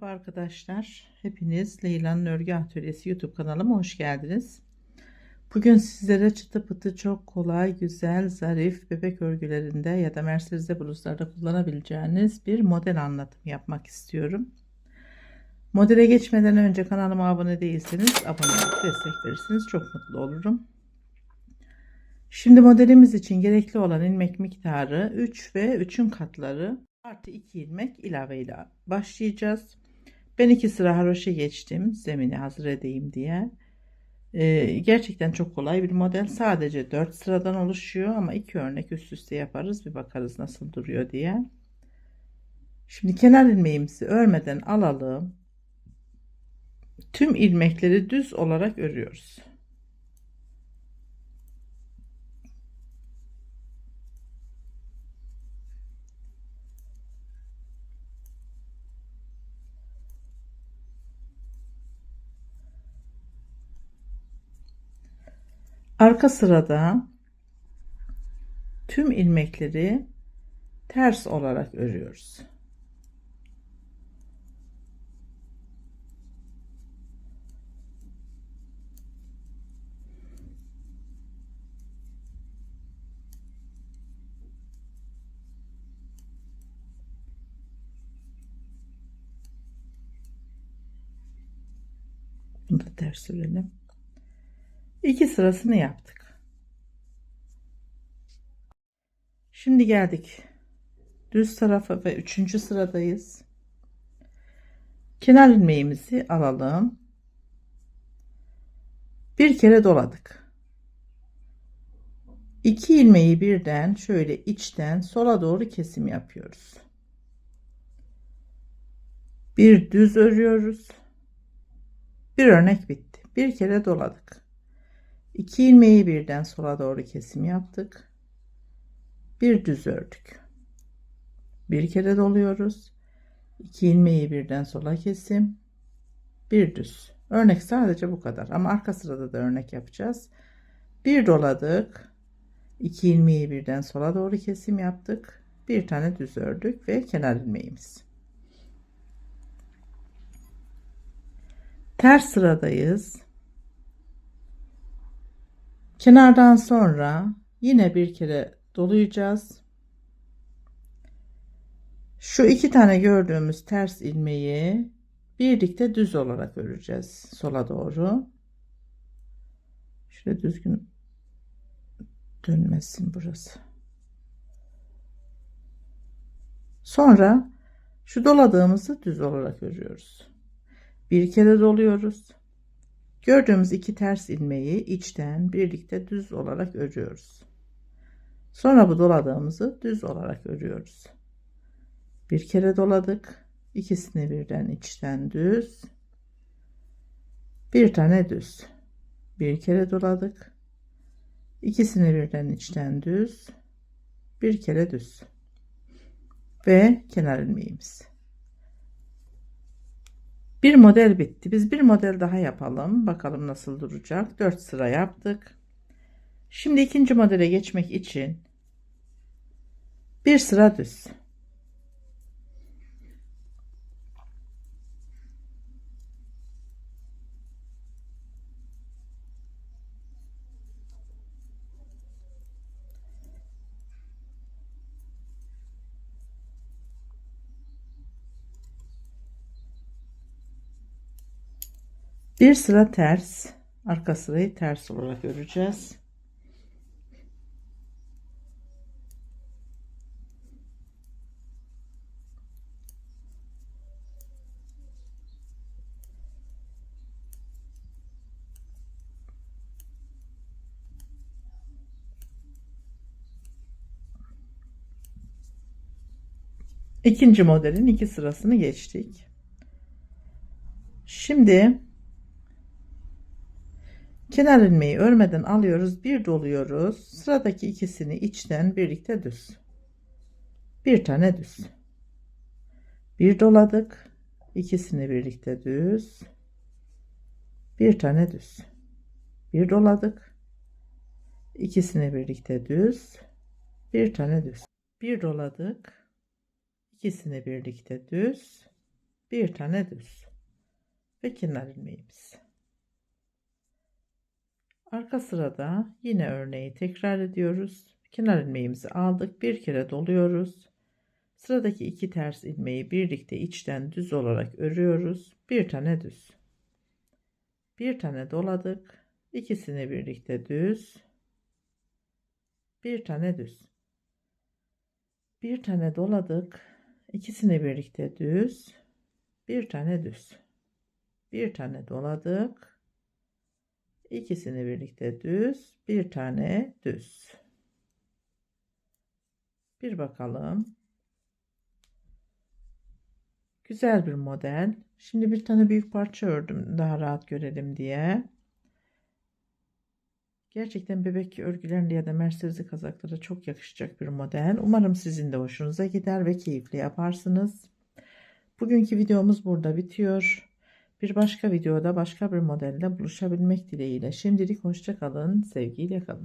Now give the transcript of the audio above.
Merhaba arkadaşlar. Hepiniz Leyla'nın Örgü Atölyesi YouTube kanalıma hoş geldiniz. Bugün sizlere çıtı pıtı çok kolay, güzel, zarif bebek örgülerinde ya da merserize bluzlarda kullanabileceğiniz bir model anlatımı yapmak istiyorum. Modele geçmeden önce kanalıma abone değilseniz abone olup destek verirseniz çok mutlu olurum. Şimdi modelimiz için gerekli olan ilmek miktarı 3 ve 3'ün katları artı 2 ilmek ilave ile başlayacağız. Ben iki sıra haroşa geçtim zemini hazır edeyim diye. Ee, gerçekten çok kolay bir model. Sadece 4 sıradan oluşuyor ama iki örnek üst üste yaparız. Bir bakarız nasıl duruyor diye. Şimdi kenar ilmeğimizi örmeden alalım. Tüm ilmekleri düz olarak örüyoruz. Arka sırada tüm ilmekleri ters olarak örüyoruz. Bunu da ters örelim. İki sırasını yaptık. Şimdi geldik düz tarafa ve üçüncü sıradayız. Kenar ilmeğimizi alalım. Bir kere doladık. İki ilmeği birden şöyle içten sola doğru kesim yapıyoruz. Bir düz örüyoruz. Bir örnek bitti. Bir kere doladık. 2 ilmeği birden sola doğru kesim yaptık. Bir düz ördük. Bir kere doluyoruz. 2 ilmeği birden sola kesim. Bir düz. Örnek sadece bu kadar ama arka sırada da örnek yapacağız. Bir doladık. 2 ilmeği birden sola doğru kesim yaptık. Bir tane düz ördük ve kenar ilmeğimiz. Ters sıradayız. Kenardan sonra yine bir kere dolayacağız. Şu iki tane gördüğümüz ters ilmeği birlikte düz olarak öreceğiz sola doğru. Şöyle düzgün dönmesin burası. Sonra şu doladığımızı düz olarak örüyoruz. Bir kere doluyoruz. Gördüğümüz iki ters ilmeği içten birlikte düz olarak örüyoruz. Sonra bu doladığımızı düz olarak örüyoruz. Bir kere doladık. İkisini birden içten düz. Bir tane düz. Bir kere doladık. İkisini birden içten düz. Bir kere düz. Ve kenar ilmeğimiz. Bir model bitti. Biz bir model daha yapalım. Bakalım nasıl duracak. 4 sıra yaptık. Şimdi ikinci modele geçmek için bir sıra düz. Bir sıra ters, arka sırayı ters olarak öreceğiz. İkinci modelin iki sırasını geçtik. Şimdi Kenar ilmeği örmeden alıyoruz. Bir doluyoruz. Sıradaki ikisini içten birlikte düz. Bir tane düz. Bir doladık. İkisini birlikte düz. Bir tane düz. Bir doladık. İkisini birlikte düz. Bir tane düz. Bir doladık. İkisini birlikte düz. bir tane düz ve kenar ilmeğimiz. Arka sırada yine örneği tekrar ediyoruz. Kenar ilmeğimizi aldık. Bir kere doluyoruz. Sıradaki iki ters ilmeği birlikte içten düz olarak örüyoruz. Bir tane düz. Bir tane doladık. İkisini birlikte düz. Bir tane düz. Bir tane doladık. İkisini birlikte düz. Bir tane düz. Bir tane doladık. İkisini birlikte düz. Bir tane düz. Bir bakalım. Güzel bir model. Şimdi bir tane büyük parça ördüm daha rahat görelim diye. Gerçekten bebek örgülerinde ya da merserize kazaklara çok yakışacak bir model. Umarım sizin de hoşunuza gider ve keyifli yaparsınız. Bugünkü videomuz burada bitiyor. Bir başka videoda başka bir modelle buluşabilmek dileğiyle. Şimdilik hoşça kalın, sevgiyle kalın.